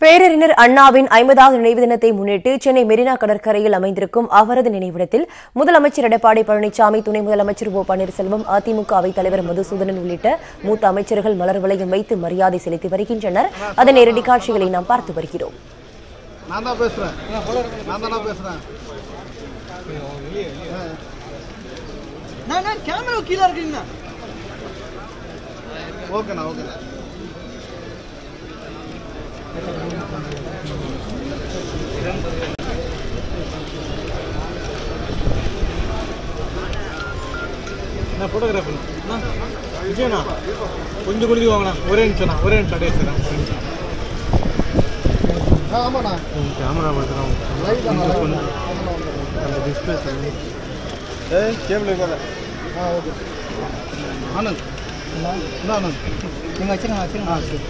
பேரறிஞர் அண்ணாவின் ஐம்பதாவது நினைவு தினத்தை முன்னிட்டு சென்னை மெரினா கடற்கரையில் அமைந்திருக்கும் அவரது நினைவிடத்தில் முதலமைச்சர் எடப்பாடி பழனிசாமி துணை முதலமைச்சர் ஓ பன்னீர்செல்வம் அதிமுக அவைத் தலைவர் மதுசூதனன் உள்ளிட்ட மூத்த அமைச்சர்கள் மலர் வளையம் வைத்து மரியாதை செலுத்தி வருகின்றனர். அதன் நேரடி காட்சிகளை நாம் பார்த்து வருகிறோம். நான் தான் பேசுறேன் நான் தானே பேசுறேன் நான் நான் கேமரா கீழே இருக்கீங்கண்ணா ஓகேண்ணா ஓகேண்ணா நான் ஃபோட்டோகிராஃபர் விஜயண்ணா கொஞ்சம் குளிக்க வாங்கண்ணா ஒரே நிமிஷம்ண்ணா ஒரே நிமிஷம் அப்படியே வச்சுக்கிறேன் ஒரு நிமிஷம் ஆ ஆமாண்ணா கேமரா பார்த்துறோம் அந்த டிஸ்பிளே ஏய் கேபிள் இருக்காத ஆ ஓகே ஆனந்த் என்ன ஆனந்த் நீங்கள் வச்சுருங்க வச்சுருங்க ஆ சரி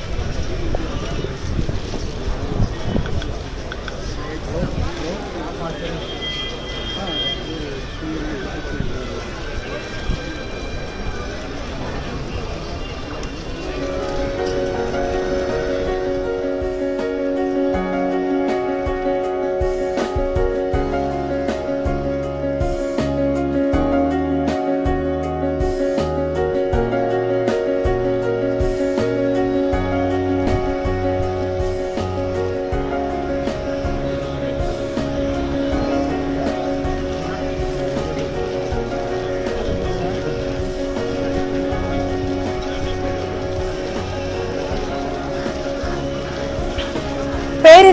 Yeah.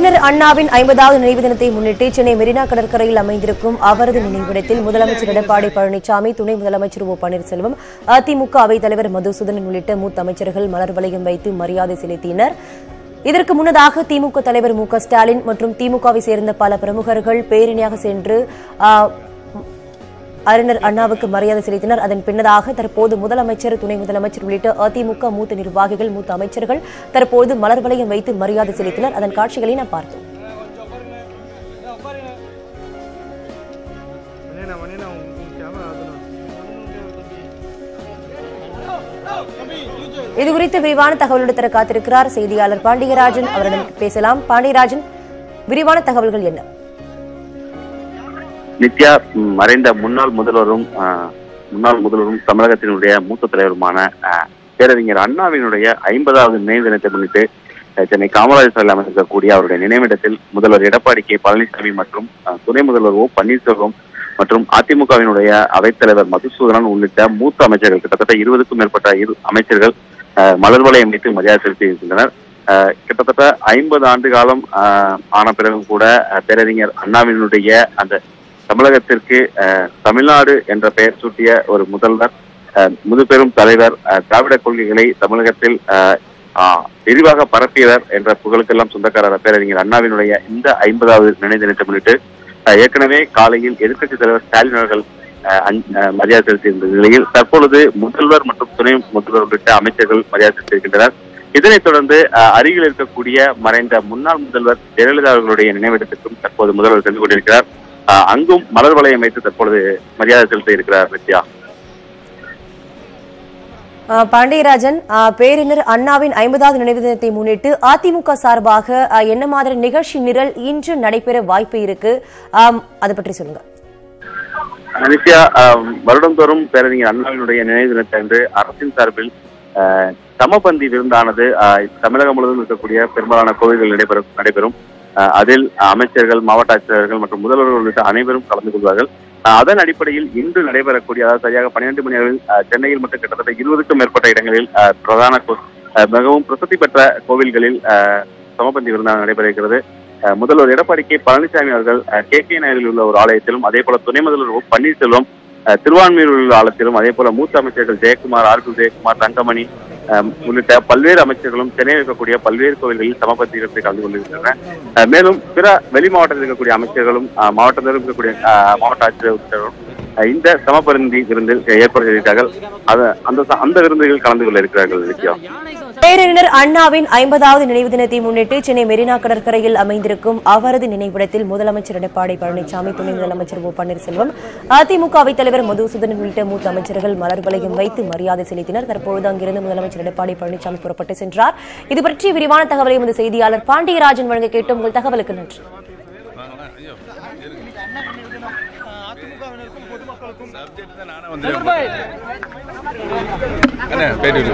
பேரினர் அண்ணாவின் ஐம்பதாவது நினைவு தினத்தை முன்னிட்டு சென்னை மெரினா கடற்கரையில் அமைந்திருக்கும் அவரது நினைவிடத்தில் முதலமைச்சர் எடப்பாடி பழனிசாமி துணை முதலமைச்சர் ஓ பன்னீர்செல்வம் அதிமுக அவைத் தலைவர் மதுசூதனன் உள்ளிட்ட மூத்த அமைச்சர்கள் மலர் வளையம் வைத்து மரியாதை செலுத்தினர். இதற்கு முன்னதாக திமுக தலைவர் மு ஸ்டாலின் மற்றும் திமுகவை சேர்ந்த பல பிரமுகர்கள் பேரணியாக சென்று அறிஞர் அண்ணாவுக்கு மரியாதை செலுத்தினர். அதன் பின்னதாக தற்போது முதலமைச்சர் துணை முதலமைச்சர் உள்ளிட்ட அதிமுக மூத்த நிர்வாகிகள் மூத்த அமைச்சர்கள் தற்போது மலர் வளையம் வைத்து மரியாதை செலுத்தினர். அதன் காட்சிகளை நாம் பார்த்தோம். இதுகுறித்து விரிவான தகவலோடு தர காத்திருக்கிறார் செய்தியாளர் பாண்டியராஜன். அவரிடம் பேசலாம். பாண்டியராஜன் விரிவான தகவல்கள் என்ன? நித்யா மறைந்த முன்னாள் முதல்வரும் முன்னாள் முதல்வரும் தமிழகத்தினுடைய மூத்த தலைவருமான பேரறிஞர் அண்ணாவினுடைய ஐம்பதாவது நினைவு தினத்தை முன்னிட்டு சென்னை காமராஜர் சாலையில் அமைந்திருக்கக்கூடிய அவருடைய நினைவிடத்தில் முதல்வர் எடப்பாடி கே. பழனிசாமி மற்றும் துணை முதல்வர் ஓ. பன்னீர்செல்வம் மற்றும் அதிமுகவினுடைய அவைத்தலைவர் மதுசூதனன் உள்ளிட்ட மூத்த அமைச்சர்கள் கிட்டத்தட்ட இருபதுக்கும் மேற்பட்ட இரு அமைச்சர்கள் மலர் வளையம் வைத்து மரியாதை செலுத்தி இருக்கின்றனர் கிட்டத்தட்ட ஐம்பது ஆண்டு காலம் ஆன பிறகும் கூட பேரறிஞர் அண்ணாவினுடைய அந்த தமிழகத்திற்கு அஹ், தமிழ்நாடு என்ற பெயர் சூட்டிய ஒரு முதல்வர் அஹ், முதுபெரும் தலைவர் அஹ், திராவிட கொள்கைகளை தமிழகத்தில் அஹ், ஆஹ், விரிவாக பரப்பியவர் என்ற புகழுக்கெல்லாம் சொந்தக்காரர் பேரறிஞர் அண்ணாவினுடைய இந்த ஐம்பதாவது நினைவு தினத்தை முன்னிட்டு ஏற்கனவே காலையில் எதிர்க்கட்சி தலைவர் ஸ்டாலின் அவர்கள் மரியாதை செலுத்தியிருந்த நிலையில் தற்பொழுது முதல்வர் மற்றும் துணை முதல்வர் உள்ளிட்ட அமைச்சர்கள் மரியாதை செலுத்தியிருக்கின்றனர். இதனைத் தொடர்ந்து அஹ், அருகில் இருக்கக்கூடிய மறைந்த முன்னாள் முதல்வர் ஜெயலலிதா அவர்களுடைய நினைவிடத்திற்கும் தற்போது முதல்வர் சென்று கொண்டிருக்கிறார். அங்கும் மலர் வளையம் வைத்து தற்பொழுது மரியாதை செலுத்த இருக்கிறார் நித்யா பாண்டியராஜன் பேரினர் அண்ணாவின் ஐம்பதாவது நினைவு தினத்தை முன்னிட்டு அதிமுக சார்பாக என்ன மாதிரி நிகழ்ச்சி நிரல் இன்று நடைபெற வாய்ப்பு இருக்கு? அதை பற்றி சொல்லுங்க. நித்யா வருடந்தோறும் பேரறிஞர் அண்ணாவினுடைய நினைவு தினத்தன்று அரசின் சார்பில் சமபந்தி விருந்தானது தமிழகம் முழுவதும் இருக்கக்கூடிய பெரும்பாலான கோவில்கள் நடைபெறும் நடைபெறும். அதில் அமைச்சர்கள் மாவட்ட ஆட்சியர்கள் மற்றும் முதல்வர்கள் உள்ளிட்ட அனைவரும் கலந்து கொள்வார்கள். அதன் அடிப்படையில் இன்று நடைபெறக்கூடிய அதாவது சரியாக பன்னிரண்டு மணி அளவில் சென்னையில் மட்டும் கிட்டத்தட்ட இருபதுக்கும் மேற்பட்ட இடங்களில் பிரதான மிகவும் பிரசித்தி பெற்ற கோவில்களில் சமபந்தி விருந்தாக நடைபெற இருக்கிறது. முதல்வர் எடப்பாடி கே. பழனிசாமி அவர்கள் கே. கே. நகரில் உள்ள ஒரு ஆலயத்திலும் அதே போல துணை முதல்வர் ஓ பன்னீர்செல்வம் திருவான்மையூரில் உள்ள ஆலயத்திலும் அதே போல மூத்த அமைச்சர்கள் ஜெயக்குமார் ஆர். ஜெயக்குமார் தங்கமணி உள்ளிட்ட பல்வேறு அமைச்சர்களும் சென்னையில் இருக்கக்கூடிய பல்வேறு கோவில்களில் சமபந்திகளை கலந்து கொண்டிருக்கின்றன மேலும் பிற வெளி மாவட்டத்தில் இருக்கக்கூடிய அமைச்சர்களும் ஆஹ் மாவட்டத்தில் இருக்கக்கூடிய மாவட்ட ஆட்சியர் இந்த சமபந்தி விருந்தில் ஏற்பாடு செய்திருக்கார்கள் அந்த அந்த விருந்துகளில் கலந்து கொள்ள இருக்கிறார்கள் நித்யா. பேரறிஞர் அண்ணாவின் ஐம்பதாவது நினைவு தினத்தை முன்னிட்டு சென்னை மெரினா கடற்கரையில் அமைந்திருக்கும் அவரது நினைவிடத்தில் முதலமைச்சர் எடப்பாடி பழனிசாமி துணை முதலமைச்சர் ஓ பன்னீர்செல்வம் அதிமுக அவைத் தலைவர் மதுசூதனன் உள்ளிட்ட மூத்த அமைச்சர்கள் மலர் வளையம் வைத்து மரியாதை செலுத்தினர். தற்பொழுது அங்கிருந்து முதலமைச்சர் எடப்பாடி பழனிசாமி புறப்பட்டு சென்றார். இது பற்றி விரிவான தகவலை எமது செய்தியாளர் பாண்டியராஜன் வழங்க கேட்டோம். உங்கள் தகவலுக்கு நன்றி. அண்ணே, போயிட்டு இரு.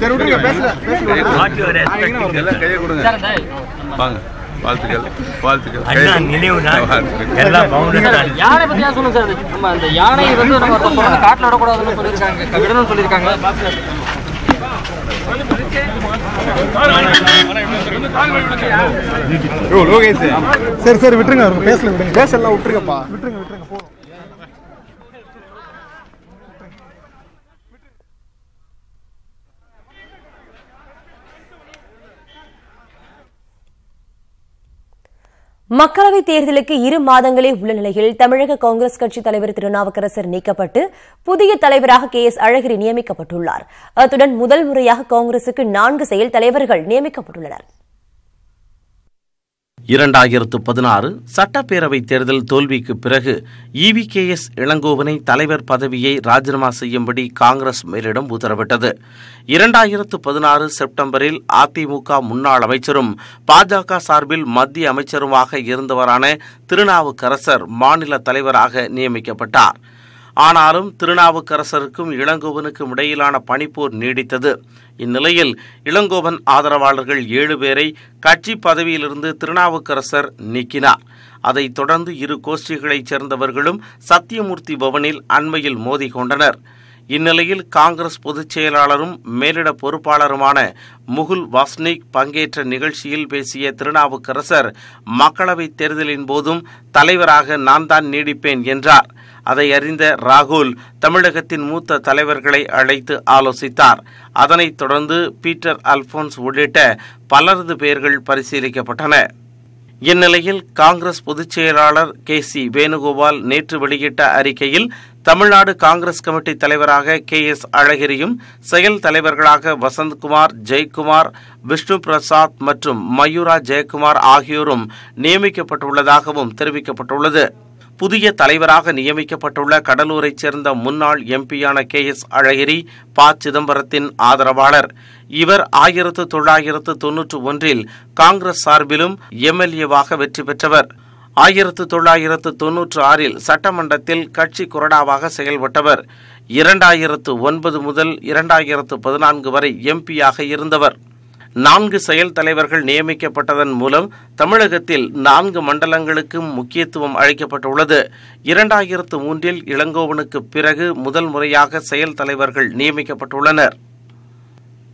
சரி விட்டுருங்க பேசுறேன் எல்லாம் கையை கொடுங்க. வாங்க. வாழ்த்துக்கள் வாழ்த்துக்கள். அண்ணா நினைவு. எல்லாம் பவுண்டர் தான் யானை பத்தி ஏன் சொல்லுங்க சார்? நம்ம அந்த யானையை வந்து நம்ம காட்டுல விடக்கூடாதுன்னு சொல்லியிருக்காங்க. விடணும்னு சொல்லியிருக்காங்க. சரி சரி விட்டுருங்க பேசல விடுங்க. பேசலாம் விட்டுருங்கப்பா. விட்டுருங்க விட்டுருங்க போதும் மக்களவைத் தேர்தலுக்கு இரு மாதங்களே உள்ள நிலையில் தமிழக காங்கிரஸ் கட்சி தலைவர் திருநாவுக்கரசர் நீக்கப்பட்டு புதிய தலைவராக கே எஸ் அழகிரி நியமிக்கப்பட்டுள்ளார். அத்துடன் முதல் முறையாக காங்கிரசுக்கு நான்கு செயல் தலைவர்கள் நியமிக்கப்பட்டுள்ளனர். இரண்டாயிரத்து பதினாறு சட்டப்பேரவைத் தேர்தல் தோல்விக்கு பிறகு இவிகேஎஸ் இளங்கோவனை தலைவர் பதவியை ராஜினாமா செய்யும்படி காங்கிரஸ் மேலிடம் உத்தரவிட்டது. இரண்டாயிரத்து பதினாறு செப்டம்பரில் அதிமுக முன்னாள் அமைச்சரும் பாஜக சார்பில் மத்திய அமைச்சருமாக இருந்தவரான திருநாவுக்கரசர் மாநில தலைவராக நியமிக்கப்பட்டார். ஆனாலும் திருநாவுக்கரசருக்கும் இளங்கோவனுக்கும் இடையிலான பணிப்போர் நீடித்தது. இந்நிலையில் இளங்கோவன் ஆதரவாளர்கள் ஏழு பேரை கட்சி பதவியிலிருந்து திருநாவுக்கரசர் நீக்கினார். அதைத் தொடர்ந்து இரு கோஷ்டிகளைச் சேர்ந்தவர்களும் சத்தியமூர்த்தி பவனில் அண்மையில் மோதி கொண்டனர். இந்நிலையில் காங்கிரஸ் பொதுச் செயலாளரும் மேலிட பொறுப்பாளருமான முகுல் வாஸ்னிக் பங்கேற்ற நிகழ்ச்சியில் பேசிய திருநாவுக்கரசர் மக்களவைத் தேர்தலின் போதும் தலைவராக நான் தான் நீடிப்பேன் என்றார். அதை அறிந்த ராகுல் தமிழகத்தின் மூத்த தலைவர்களை அழைத்து ஆலோசித்தார். அதனைத் தொடர்ந்து பீட்டர் அல்போன்ஸ் உள்ளிட்ட பலரது பெயர்கள் பரிசீலிக்கப்பட்டன. இந்நிலையில் காங்கிரஸ் பொதுச் செயலாளர் கே சி வேணுகோபால் நேற்று வெளியிட்ட அறிக்கையில் தமிழ்நாடு காங்கிரஸ் கமிட்டி தலைவராக கே எஸ் அழகிரியும் செயல் தலைவர்களாக வசந்த்குமார் ஜெயக்குமார் விஷ்ணு பிரசாத் மற்றும் மயூரா ஜெயக்குமார் ஆகியோரும் நியமிக்கப்பட்டுள்ளதாகவும் தெரிவிக்கப்பட்டுள்ளது. புதிய தலைவராக நியமிக்கப்பட்டுள்ள கடலூரைச் சேர்ந்த முன்னாள் எம்பியான கே எஸ் அழகிரி ப. சிதம்பரத்தின் ஆதரவாளர். இவர் ஆயிரத்து தொள்ளாயிரத்து தொன்னூற்று ஒன்றில் காங்கிரஸ் சார்பிலும் எம்எல்ஏவாக வெற்றி பெற்றவர். ஆயிரத்து தொள்ளாயிரத்து தொன்னூற்று ஆறில் சட்டமன்றத்தில் கட்சி கொறடாவாக செயல்பட்டவர். இரண்டாயிரத்து ஒன்பது முதல் இரண்டாயிரத்து பதினான்கு வரை எம்பியாக இருந்தவர். நான்கு செயல் தலைவர்கள் நியமிக்கப்பட்டதன் மூலம் தமிழகத்தில் நான்கு மண்டலங்களுக்கும் முக்கியத்துவம் அளிக்கப்பட்டுள்ளது. இரண்டாயிரத்து மூன்றில் இளங்கோவனுக்கு பிறகு முதல் முறையாக செயல் தலைவர்கள் நியமிக்கப்பட்டுள்ளனர்.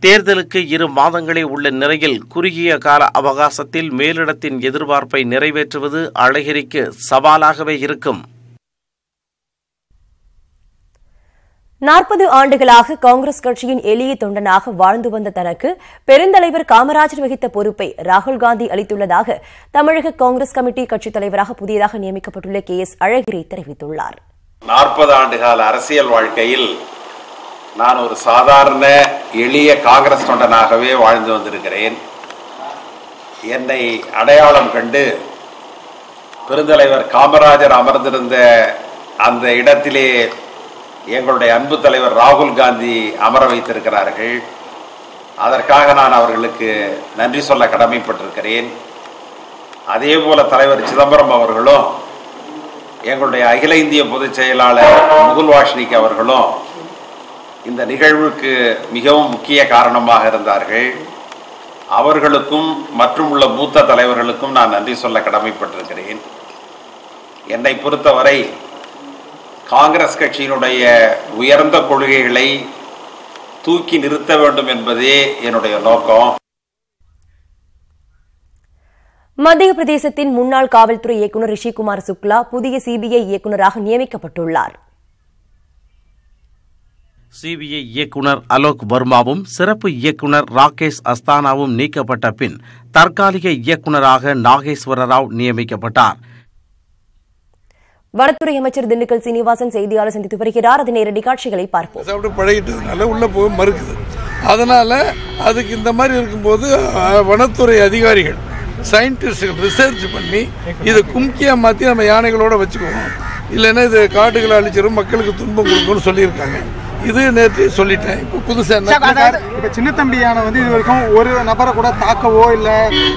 தேர்தலுக்கு இரு மாதங்களே உள்ள நிலையில் குறுகிய கால அவகாசத்தில் மேலிடத்தின் எதிர்பார்ப்பை நிறைவேற்றுவது அழகிரிக்கு சவாலாகவே இருக்கும். நாற்பது ஆண்டுகளாக காங்கிரஸ் கட்சியின் எளிய தொண்டனாக வாழ்ந்து வந்த தனக்கு பெருந்தலைவர் காமராஜர் வகித்த பொறுப்பை ராகுல் காந்தி அளித்துள்ளதாக தமிழக காங்கிரஸ் கமிட்டி கட்சித் தலைவராக புதியதாக நியமிக்கப்பட்டுள்ள கே எஸ் அழகிரி தெரிவித்துள்ளார். நாற்பது ஆண்டுகால அரசியல் வாழ்க்கையில் நான் ஒரு சாதாரண எளிய காங்கிரஸ் தொண்டனாகவே வாழ்ந்து வந்திருக்கிறேன். என்னை அடையாளம் கண்டு பெருந்தலைவர் காமராஜர் அமர்ந்திருந்த அந்த இடத்திலே எங்களுடைய அன்பு தலைவர் ராகுல் காந்தி அமர வைத்திருக்கிறார்கள். அதற்காக நான் அவர்களுக்கு நன்றி சொல்ல கடமைப்பட்டிருக்கிறேன். அதே போல தலைவர் சிதம்பரம் அவர்களும் எங்களுடைய அகில இந்திய பொதுச் செயலாளர் முகுல் வாஷ்னிக் அவர்களும் இந்த நிகழ்வுக்கு மிகவும் முக்கிய காரணமாக இருந்தார்கள். அவர்களுக்கும் மற்றும் உள்ள மூத்த தலைவர்களுக்கும் நான் நன்றி சொல்ல கடமைப்பட்டிருக்கிறேன். என்னை பொறுத்தவரை காங்கிரஸ் கட்சியினுடைய உயர்ந்த கொள்கைகளை தூக்கி நிறுத்த வேண்டும் என்பதே என்னுடைய நோக்கம். மத்திய பிரதேசத்தின் முன்னாள் காவல்துறை இயக்குநர் ரிஷிகுமார் சுக்லா புதிய சிபிஐ இயக்குநராக நியமிக்கப்பட்டுள்ளார். சிபிஐ இயக்குனர் அலோக் வர்மாவும் சிறப்பு இயக்குனர் ராகேஷ் அஸ்தானாவும் நீக்கப்பட்ட பின் தற்காலிக இயக்குனராக நாகேஸ்வர ராவ் நியமிக்கப்பட்டார். வனத்துறை அமைச்சர் திண்டுக்கல் சீனிவாசன் செய்தியாளர் சந்தித்து வருகிறார். அதன் நேரடி காட்சிகளை பார்ப்போம். சாப்பிட்டு பழகிட்டதுனால உள்ள போக மறுக்குது. அதனால அதுக்கு இந்த மாதிரி இருக்கும்போது வனத்துறை அதிகாரிகள் சயின்டிஸ்டுகள் ரிசர்ச் பண்ணி இதை கும்கியா மாற்றி நம்ம யானைகளோட வச்சுக்குவோம். இல்லைன்னா இது காடுகளை அழிச்சிடும் மக்களுக்கு துன்பம் கொடுக்கும்னு சொல்லியிருக்காங்க. இது நேற்று சொல்லிட்டேன். இப்போ புதுசாக என்ன? இப்ப சின்ன தம்பி யானை வந்து இது வரைக்கும் ஒரு நபரை கூட தாக்கவோ இல்ல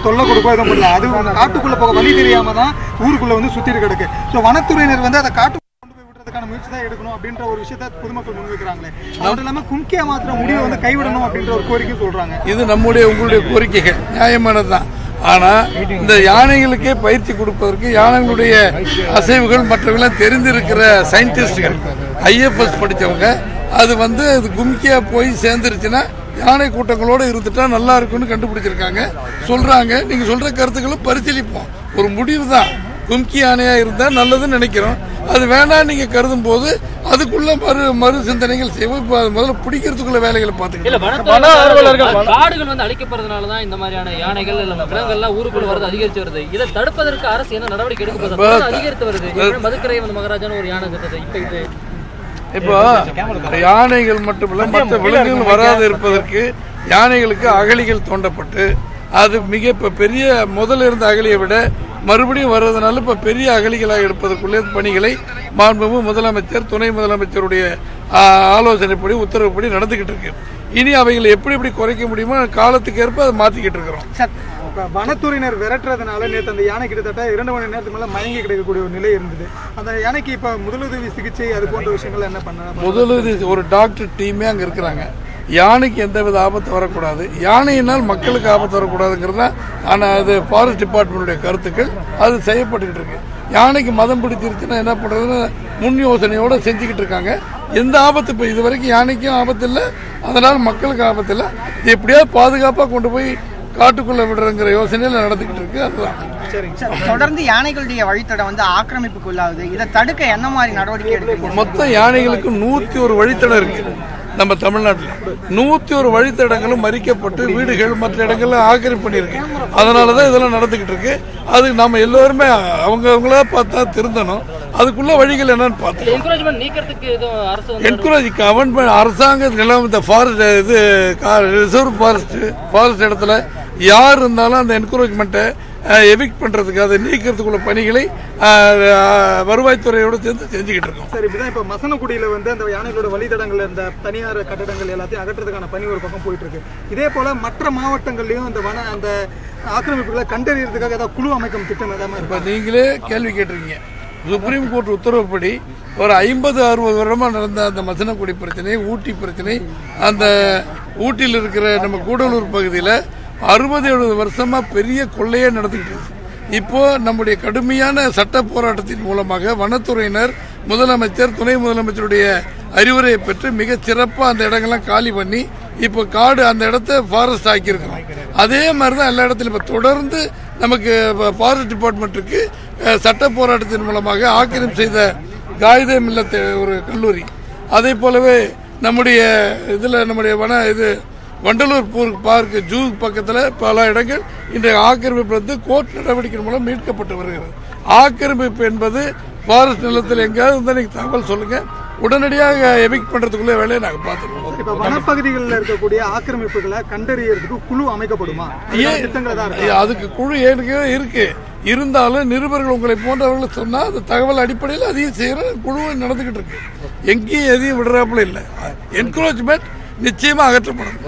தொல்லை கொடுக்கவோ எதுவும் பண்ணல. அது காட்டுக்குள்ள போக வழி தெரியாம தான் ஊருக்குள்ள வந்து சுத்திட்டு கிடக்கு. ஸோ வனத்துறையினர் வந்து அதை காட்டு கொண்டு போய் விடுறதுக்கான முயற்சி தான் எடுக்கணும் அப்படின்ற ஒரு விஷயத்த பொதுமக்கள் முன்வைக்கிறாங்களே. அது மட்டும் இல்லாம கும்கியா மாத்திர முடிவை வந்து கைவிடணும் அப்படின்ற ஒரு கோரிக்கை சொல்றாங்க. இது நம்முடைய உங்களுடைய கோரிக்கைகள். நியாயமானது தான். ஆனா இந்த யானைகளுக்கே பயிற்சி கொடுப்பதற்கு யானைகளுடைய அசைவுகள் மற்றவங்களாம் தெரிந்திருக்கிற சயின்டிஸ்டுகள் ஐஎஃப்எஸ் படிச்சவங்க அது வந்து அது கும்கியா போய் சேர்ந்துருச்சுன்னா யானை கூட்டங்களோட இருந்துட்டா நல்லா இருக்கும்னு கண்டுபிடிச்சிருக்காங்க. சொல்றாங்க. நீங்க சொல்ற கருத்துக்களும் பரிசீலிப்போம். ஒரு முடிவு தான் கும்கி யானையா இருந்தா நல்லதுன்னு நினைக்கிறோம். அது வேணாம் நீங்க கருதும் போது அதுக்குள்ள மறு மறு சிந்தனைகள் செய்வோம். இப்போ அது முதல்ல பிடிக்கிறதுக்குள்ள வேலைகளை வனத்துறை காடுகள் வந்து அழிக்கப்படுறதுனால தான் இந்த மாதிரியான யானைகள் இல்ல மிருகங்கள்லாம் ஊருக்குள்ள வரது அதிகரிச்சு வருது. இதை தடுப்பதற்கு அரசு என்ன நடவடிக்கை எடுக்க போகுது? அதிகரித்து வருது. மதுக்கரை வந்து மகாராஜான்னு ஒரு யானை இப்ப இது இப்போ யானைகள் மட்டுமல்ல மற்ற விலங்குகள் வராது இருப்பதற்கு யானைகளுக்கு அகழிகள் தோண்டப்பட்டு அது மிக இப்ப பெரிய முதல்ல இருந்த அகழியை விட மறுபடியும் வர்றதுனால இப்ப பெரிய அகழிகளாக எடுப்பதற்குள்ளே பணிகளை மாண்புமிகு முதலமைச்சர் துணை முதலமைச்சருடைய ஆலோசனைப்படி உத்தரவுப்படி நடந்துகிட்டு இருக்கு. இனி அவைகளை எப்படி எப்படி குறைக்க முடியுமோ காலத்துக்கு ஏற்ப அதை மாத்திக்கிட்டு இருக்கிறோம். வனத்துறையினர் விரட்டுறதுனால நேற்று அந்த யானை கிட்டத்தட்ட இரண்டு மணி நேரத்துக்கு மேலே மயங்கி கிடைக்கக்கூடிய ஒரு நிலை இருந்தது. அந்த யானைக்கு இப்போ முதலுதவி சிகிச்சை அது போன்ற விஷயங்கள் என்ன பண்ண முதலுதவி ஒரு டாக்டர் டீமே அங்கே இருக்கிறாங்க. யானைக்கு எந்தவித ஆபத்து வரக்கூடாது. யானையினால் மக்களுக்கு ஆபத்து வரக்கூடாதுங்கிறது தான் ஆனால் அது ஃபாரஸ்ட் டிபார்ட்மெண்ட்டுடைய கருத்துக்கள். அது செய்யப்பட்டுக்கிட்டு இருக்கு. யானைக்கு மதம் பிடிச்சிருச்சுன்னா என்ன பண்ணுறதுன்னு முன் யோசனையோடு செஞ்சுக்கிட்டு இருக்காங்க. எந்த ஆபத்து இப்போ இது வரைக்கும் யானைக்கும் ஆபத்து இல்லை. அதனால் மக்களுக்கு ஆபத்து இல்லை. எப்படியாவது பாதுகாப்பாக கொண்டு போய் காட்டுக்குள்ள விடுறங்கிற யோசனையில் நடந்துக்கிட்டு இருக்கு அதுதான். சார், தொடர்ந்து யானைகளுடைய வழித்தடம் வந்து ஆக்கிரமிப்புக்கு உள்ளாகுது. இதை தடுக்க என்ன மாதிரி நடவடிக்கை எடுக்கிறீங்க? மொத்தம் யானைகளுக்கு நூத்தி ஒரு வழித்தடம் இருக்கு நம்ம தமிழ்நாட்டில். நூத்தி ஒரு வழித்தடங்களும் மறிக்கப்பட்டு வீடுகள் மற்ற இடங்கள்ல ஆக்கிரமிப்பு பண்ணியிருக்கு. அதனாலதான் இதெல்லாம் நடந்துகிட்டு இருக்கு. அது நம்ம எல்லோருமே அவங்க அவங்களா பார்த்தா திருந்தணும். அதுக்குள்ள வழிகள் என்னன்னு பார்த்தோம் என்கரேஜ்மெண்ட் நீக்கிறதுக்கு எதுவும் அரசு வந்து என்கரேஜ் கவர்மெண்ட் அரசாங்க நிலம் இந்த ஃபாரஸ்ட் இது ரிசர்வ் ஃபாரஸ்ட் ஃபாரஸ்ட் இடத்துல யார் இருந்தாலும் அந்த என்கரேஜ்மெண்ட்டை எவிக்ட் பண்றதுக்கு அதை நீக்கிறதுக்குள்ள பணிகளை வருவாய்த்துறையோட சேர்ந்து செஞ்சுக்கிட்டு இருக்கோம். சரி இப்பதான் இப்ப மசனக்குடியில வந்து அந்த யானைகளோட வழித்தடங்கள் இந்த தனியார் கட்டடங்கள் எல்லாத்தையும் அகற்றுறதுக்கான பணி ஒரு பக்கம் போயிட்டு இருக்கு இதே போல மற்ற மாவட்டங்கள்லயும் இந்த வன அந்த ஆக்கிரமிப்புகளை கண்டறியறதுக்காக ஏதாவது குழு அமைக்கும் திட்டம் ஏதாவது இப்போ நீங்களே கேள்வி கேட்டிருக்கீங்க. சுப்ரீம் கோர்ட் உத்தரவுப்படி ஒரு ஐம்பது அறுபது வருடமா நடந்த அந்த மசனக்குடி பிரச்சனை ஊட்டி பிரச்சனை அந்த ஊட்டியில் இருக்கிற நம்ம கூடலூர் பகுதியில் அறுபது எழுபது வருஷமா பெரிய கொள்ளையே நடந்துக்கிட்டு இப்போ நம்முடைய கடுமையான சட்ட போராட்டத்தின் மூலமாக வனத்துறையினர் முதலமைச்சர் துணை முதலமைச்சருடைய அறிவுரையை பெற்று மிக சிறப்பாக அந்த இடங்கள்லாம் காலி பண்ணி இப்போ காடு அந்த இடத்த ஃபாரஸ்ட் ஆக்கியிருக்கிறோம். அதே மாதிரி தான் எல்லா இடத்துலையும் இப்போ தொடர்ந்து நமக்கு ஃபாரஸ்ட் டிபார்ட்மெண்ட்டுக்கு சட்ட போராட்டத்தின் மூலமாக ஆக்கிரம் செய்த காகிதம் இல்ல ஒரு கல்லூரி. அதே போலவே நம்முடைய இதில் நம்முடைய வன இது வண்டலூர் பூர் பார்க் ஜூ பக்கத்தில் பல இடங்கள் இன்றைய ஆக்கிரமிப்பு வந்து கோர்ட் நடவடிக்கை மூலம் மீட்கப்பட்டு வருகிறது. ஆக்கிரமிப்பு என்பது ஃபாரஸ்ட் நிலத்தில் எங்கேயாவது இருந்தால் நீங்கள் தகவல் சொல்லுங்க. உடனடியாக எவிக்ட் பண்றதுக்குள்ள வேலையை நாங்கள் பார்த்துருவோம். இப்ப வனப்பகுதிகளில் இருக்கக்கூடிய ஆக்கிரமிப்புகளை கண்டறியறதுக்கு குழு அமைக்கப்படுமா? ஏன் அதுக்கு குழு ஏற்கனவே இருக்கு. இருந்தாலும் நிருபர்கள் உங்களை போன்றவர்கள் சொன்னா அந்த தகவல் அடிப்படையில் அதையும் செய்யற குழு நடந்துகிட்டு இருக்கு. எங்கேயும் எதையும் விடுறாப்புல இல்ல. என்கரேஜ்மெண்ட் நிச்சயமா அகற்றப்படும்.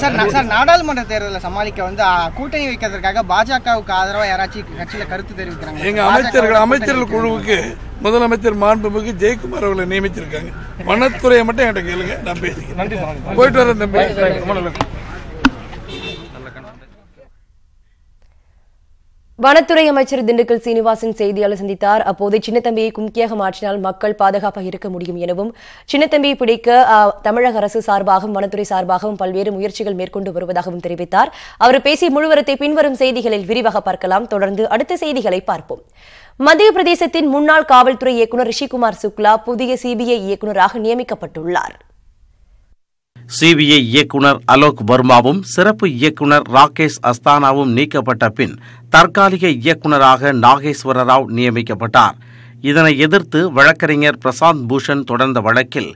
சார் சார் நாடாளுமன்ற தேர்தலை சமாளிக்க வந்து கூட்டணி வைக்கிறதுக்காக பாஜகவுக்கு ஆதரவா யாராச்சும் கட்சியில கருத்து தெரிவிக்கிறாங்க? எங்க அமைச்சர்கள் அமைச்சர்கள் குழுவுக்கு முதலமைச்சர் மாண்புமிகு ஜெயக்குமார் அவர்களை நியமிச்சிருக்காங்க. வனத்துறையை மட்டும் என்கிட்ட கேளுங்க நான் பேசிக்கிறேன். போயிட்டு வரேன் தம்பி. வனத்துறை அமைச்சர் திண்டுக்கல் சீனிவாசன் செய்தியாளர் சந்தித்தார். அப்போது சின்னத்தம்பியை கும்கியாக மாற்றினால் மக்கள் பாதுகாப்பாக இருக்க முடியும் எனவும் சின்னத்தம்பியை பிடிக்க தமிழக அரசு சார்பாகவும் வனத்துறை சார்பாகவும் பல்வேறு முயற்சிகள் மேற்கொண்டு வருவதாகவும் தெரிவித்தார். அவர் பேசிய முழுவரத்தை பின்வரும் செய்திகளில் விரிவாக பார்க்கலாம். தொடர்ந்து அடுத்த செய்திகளை பார்ப்போம். மத்திய பிரதேசத்தின் முன்னாள் காவல்துறை இயக்குநர் ரிஷிகுமார் சுக்லா புதிய சிபிஐ இயக்குநராக நியமிக்கப்பட்டுள்ளார். சிபிஐ இயக்குனர் அலோக் வர்மாவும் சிறப்பு இயக்குனர் ராகேஷ் அஸ்தானாவும் நீக்கப்பட்ட பின் தற்காலிக இயக்குனராக நாகேஸ்வர ராவ் நியமிக்கப்பட்டார். இதனை எதிர்த்து வழக்கறிஞர் பிரசாந்த் பூஷன் தொடர்ந்த வழக்கில்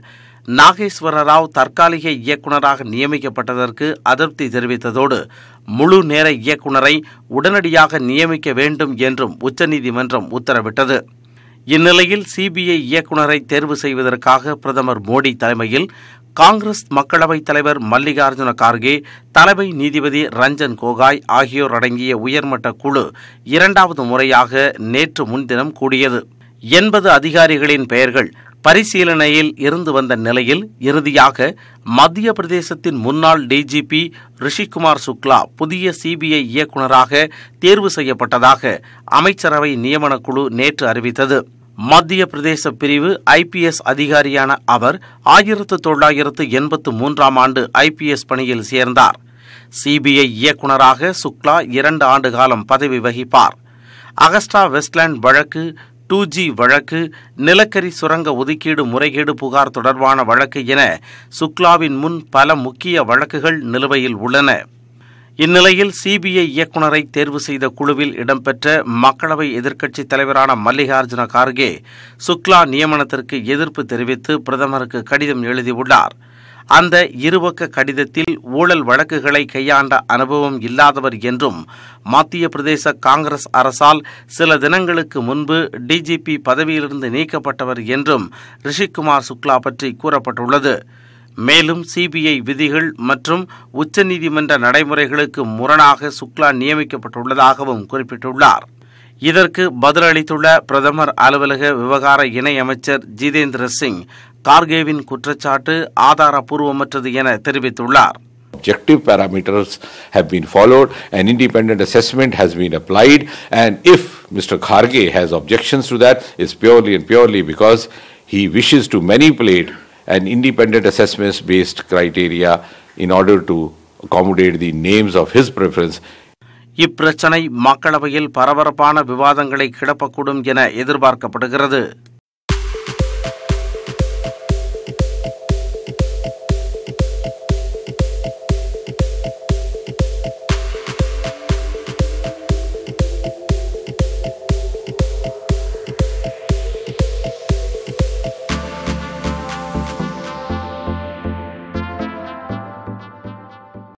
நாகேஸ்வர ராவ் தற்காலிக இயக்குநராக நியமிக்கப்பட்டதற்கு அதிருப்தி தெரிவித்ததோடு முழு நேர இயக்குநரை உடனடியாக நியமிக்க வேண்டும் என்றும் உச்சநீதிமன்றம் உத்தரவிட்டது. இந்நிலையில் சிபிஐ இயக்குநரை தேர்வு செய்வதற்காக பிரதமர் மோடி தலைமையில் காங்கிரஸ் மக்களவைத் தலைவர் மல்லிகார்ஜுன கார்கே தலைமை நீதிபதி ரஞ்சன் கோகாய் ஆகியோர் அடங்கிய உயர்மட்ட குழு இரண்டாவது முறையாக நேற்று முன்தினம் கூடியது. எண்பது அதிகாரிகளின் பெயர்கள் பரிசீலனையில் இருந்து வந்த நிலையில் இறுதியாக மத்திய பிரதேசத்தின் முன்னாள் டிஜிபி ரிஷிகுமார் சுக்லா புதிய சிபிஐ இயக்குநராக தேர்வு செய்யப்பட்டதாக அமைச்சரவை நியமனக்குழு நேற்று அறிவித்தது. மத்திய பிரதேச பிரிவு ஐபிஎஸ் அதிகாரியான அவர் ஆயிரத்து தொள்ளாயிரத்து எண்பத்து மூன்றாம் ஆண்டு ஐபிஎஸ் பணியில் சேர்ந்தார். சிபிஐ இயக்குநராக சுக்லா இரண்டு ஆண்டு காலம் பதவி வகிப்பார். அகஸ்டா வெஸ்ட்லேண்ட் வழக்கு டூ ஜி வழக்கு நிலக்கரி சுரங்க ஒதுக்கீடு முறைகேடு புகார் தொடர்பான வழக்கு என சுக்லாவின் முன் பல முக்கிய வழக்குகள் நிலுவையில் உள்ளன. இந்நிலையில் சிபிஐ இயக்குநரை தேர்வு செய்த குழுவில் இடம்பெற்ற மக்களவை எதிர்க்கட்சித் தலைவரான மல்லிகார்ஜுன கார்கே சுக்லா நியமனத்திற்கு எதிர்ப்பு தெரிவித்து பிரதமருக்கு கடிதம் எழுதியுள்ளார். அந்த இருபக்க கடிதத்தில் ஊழல் வழக்குகளை கையாண்ட அனுபவம் இல்லாதவர் என்றும் மத்திய பிரதேச காங்கிரஸ் அரசால் சில தினங்களுக்கு முன்பு டிஜிபி பதவியிலிருந்து நீக்கப்பட்டவர் என்றும் ரிஷிகுமார் சுக்லா பற்றி கூறப்பட்டுள்ளது. மேலும் சிபிஐ விதிகள் மற்றும் உச்சநீதிமன்ற நடைமுறைகளுக்கு முரணாக சுக்லா நியமிக்கப்பட்டுள்ளதாகவும் குறிப்பிட்டுள்ளார் இதற்கு பதிலளித்துள்ள பிரதமர் அலுவலக விவகார இணையமைச்சர் ஜிதேந்திர சிங் கார்கேவின் குற்றச்சாட்டு ஆதாரப்பூர்வமற்றது என தெரிவித்துள்ளார் objective parameters have been followed, an independent assessment has been applied, and if Mr. Kharge has objections to that, it's purely and purely because he wishes to manipulate an independent assessments based criteria in order to accommodate the names of his preference. இப்பிரச்சனை மக்களவையில் பரபரப்பான விவாதங்களை கிளப்பக்கூடும் என எதிர்பார்க்கப்படுகிறது